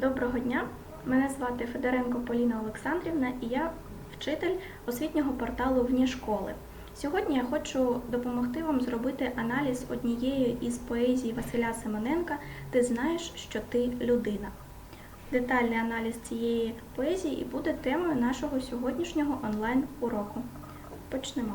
Доброго дня! Мене звати Федоренко Поліна Олександрівна і я вчитель освітнього порталу Вні школи. Сьогодні я хочу допомогти вам зробити аналіз однієї із поезій Василя Семененка Ти знаєш, що ти людина. Детальний аналіз цієї поезії і буде темою нашого сьогоднішнього онлайн-уроку. Почнемо.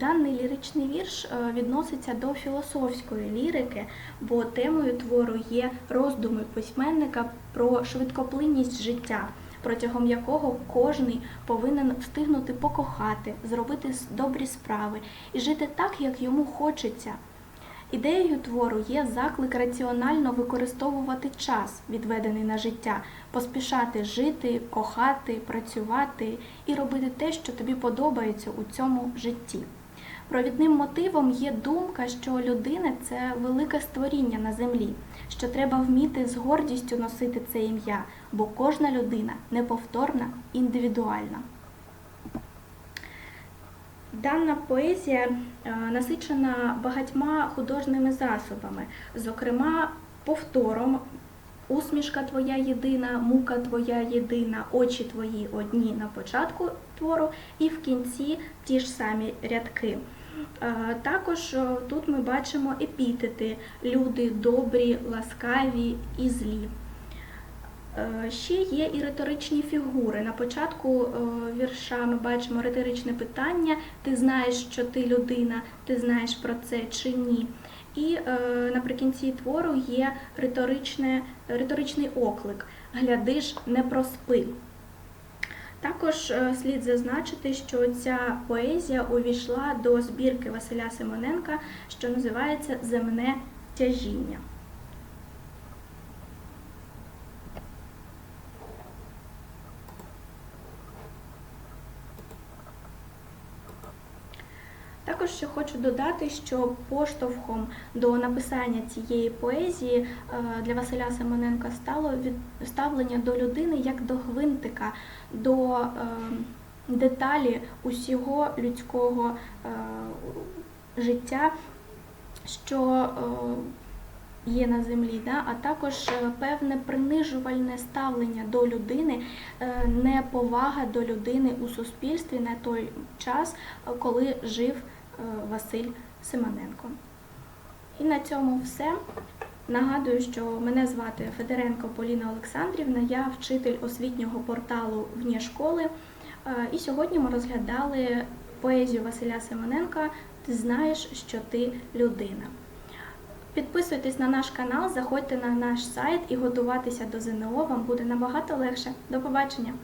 Даний ліричний вірш е, відноситься до філософської лірики, бо темою твору є роздуми письменника про швидкоплинність життя, протягом якого кожний повинен встигнути покохати, зробити добрі справи і жити так, як йому хочеться. Ідеєю твору є заклик раціонально використовувати час, відведений на життя, поспішати жити, кохати, працювати і робити те, що тобі подобається у цьому житті. Провідним мотивом є думка, що людина це велике створіння на землі, що треба вміти з гордістю носити це ім'я, бо кожна людина неповторна, індивідуальна. Дана поезія е, насичена багатьма художніми засобами, зокрема повтором. Усмішка твоя єдина, мука твоя єдина, очі твої одні на початку твору і в кінці ті ж самі рядки. Також тут ми бачимо епітети люди добрі, ласкаві і злі. Е, Ще є і риторичні фігури. На початку вірша ми бачимо риторичне питання: ти знаєш, що ти людина, ти знаєш про це чи ні. І е, наприкінці твору є риторичне, риторичний оклик Глядиш, не проспи. Також е, слід зазначити, що ця поезія увійшла до збірки Василя Симоненка, що називається Земне тяжіння. Також ще хочу додати, що поштовхом до написання цієї поезії е, для Василя Семененка стало від- ставлення до людини як до гвинтика, до е, деталі усього людського е, життя, що є на землі, да? а також певне принижувальне ставлення до людини, неповага до людини у суспільстві на той час, коли жив Василь Симоненко. І на цьому все. Нагадую, що мене звати Федоренко Поліна Олександрівна, я вчитель освітнього порталу Вні школи. Е, І сьогодні ми розглядали поезію Василя Симоненка Ти знаєш, що ти людина. Підписуйтесь на наш канал, заходьте на наш сайт і готуватися до ЗНО вам буде набагато легше. До побачення!